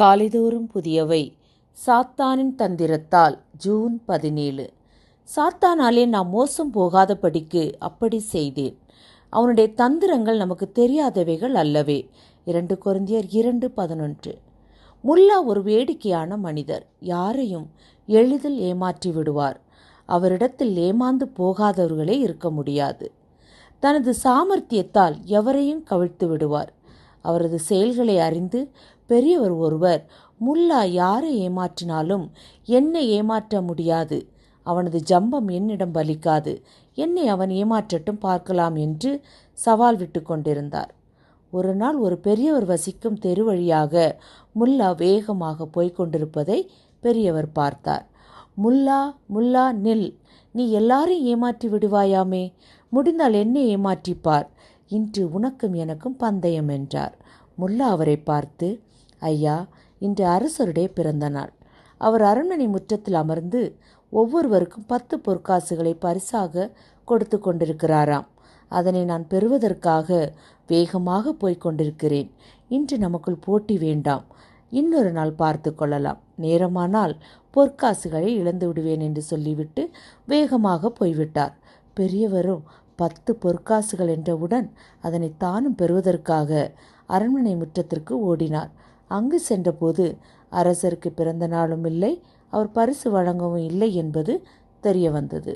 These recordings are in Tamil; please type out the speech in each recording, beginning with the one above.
காலைதோறும் புதியவை. சாத்தானின் தந்திரத்தால் ஜூன் பதினேழு. சாத்தானாலே நாம் மோசம் போகாதபடிக்கு அப்படி செய்தேன். அவனுடைய தந்திரங்கள் நமக்கு தெரியாதவைகள் அல்லவே. இரண்டு குறந்தியர் இரண்டு பதினொன்று. முல்லா ஒரு வேடிக்கையான மனிதர். யாரையும் எளிதில் ஏமாற்றி விடுவார். அவரிடத்தில் ஏமாந்து போகாதவர்களே இருக்க முடியாது. தனது சாமர்த்தியத்தால் எவரையும் கவிழ்த்து விடுவார். அவரது செயல்களை அறிந்து பெரியவர் ஒருவர் முல்லா யாரை ஏமாற்றினாலும் என்னை ஏமாற்ற முடியாது. அவனது ஜம்பம் என்னிடம் பலிக்காது. என்னை அவன் ஏமாற்றட்டும் பார்க்கலாம் என்று சவால் விட்டு கொண்டிருந்தார். ஒரு நாள் ஒரு பெரியவர் வசிக்கும் தெரு வழியாக முல்லா வேகமாக போய்க் கொண்டிருப்பதை பெரியவர் பார்த்தார். முல்லா முல்லா நில். நீ எல்லாரையும் ஏமாற்றி விடுவாயாமே? முடிந்தால் என்னை ஏமாற்றிப்பார். இன்று உனக்கும் எனக்கும் பந்தயம் என்றார். முல்லா அவரை பார்த்து ஐயா இன்று அரசருடைய பிறந்த நாள். அவர் அரண்மனை முற்றத்தில் அமர்ந்து ஒவ்வொருவருக்கும் பத்து பொற்காசுகளை பரிசாக கொடுத்து கொண்டிருக்கிறாராம். அதனை நான் பெறுவதற்காக வேகமாக போய்க் கொண்டிருக்கிறேன். இன்று நமக்குள் போட்டி வேண்டாம். இன்னொரு நாள் பார்த்து கொள்ளலாம். நேரமானால் பொற்காசுகளை இழந்து விடுவேன் என்று சொல்லிவிட்டு வேகமாக போய்விட்டார். பெரியவரும் பத்து பொற்காசுகள் என்றவுடன் அதனை தானும் பெறுவதற்காக அரண்மனை முற்றத்திற்கு ஓடினார். அங்கு சென்றபோது அரசருக்கு பிறந்த நாளும் இல்லை அவர் பரிசு வழங்கவும் இல்லை என்பது தெரிய வந்தது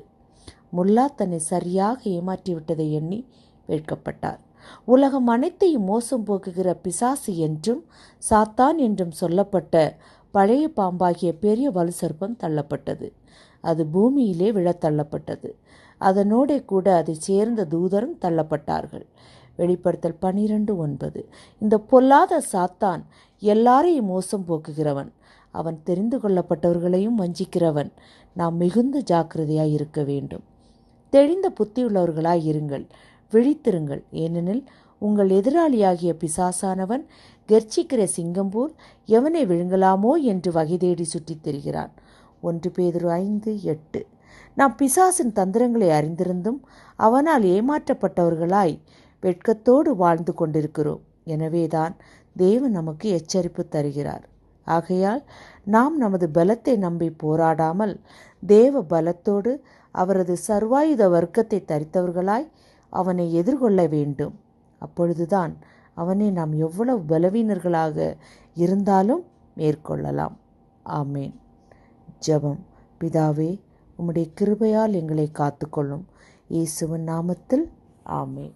முல்லா தன்னை சரியாக ஏமாற்றிவிட்டதை எண்ணி வெட்கப்பட்டார். உலகம் அனைத்தையும் மோசம் போக்குகிற பிசாசு என்றும் சாத்தான் என்றும் சொல்லப்பட்ட பழைய பாம்பாகிய பெரிய வலுசர்ப்பம் தள்ளப்பட்டது. அது பூமியிலே விழத் தள்ளப்பட்டது. அதனோடே கூட அதை சேர்ந்த தூதரும் தள்ளப்பட்டார்கள். வெளிப்படுத்தல் பனிரெண்டு ஒன்பது. இந்த பொல்லாத சாத்தான் எல்லாரையும் மோசம் போக்குகிறவன். அவன் தெரிந்து கொள்ளப்பட்டவர்களையும் வஞ்சிக்கிறவன். நாம் மிகுந்த ஜாக்கிரதையாய் இருக்க வேண்டும். தெளிந்த புத்தியுள்ளவர்களாய் இருங்கள். விழித்திருங்கள். ஏனெனில் உங்கள் எதிராளியாகிய பிசாசானவன் கெர்ச்சிக்கிற சிங்கம்பூர் எவனை விழுங்கலாமோ என்று வகை தேடி சுற்றித் திரிகிறான். ஒன்று பேதொரு ஐந்து எட்டு. நாம் பிசாசின் தந்திரங்களை அறிந்திருந்தும் அவனால் ஏமாற்றப்பட்டவர்களாய் வெட்கத்தோடு வாழ்ந்து கொண்டிருக்கிறோம். எனவேதான் தேவன் நமக்கு எச்சரிப்பு தருகிறார். ஆகையால் நாம் நமது பலத்தை நம்பி போராடாமல் தேவ பலத்தோடு அவரது சர்வாயுத வர்க்கத்தை தரித்தவர்களாய் அவனை எதிர்கொள்ள வேண்டும். அப்பொழுதுதான் அவனை நாம் எவ்வளவு பலவீனர்களாக இருந்தாலும் மேற்கொள்ளலாம். ஆமேன். ஜெபம். பிதாவே உம்முடைய கிருபையால் எங்களை காத்துக்கொள்ளும். இயேசுவின் நாமத்தில். ஆமேன்.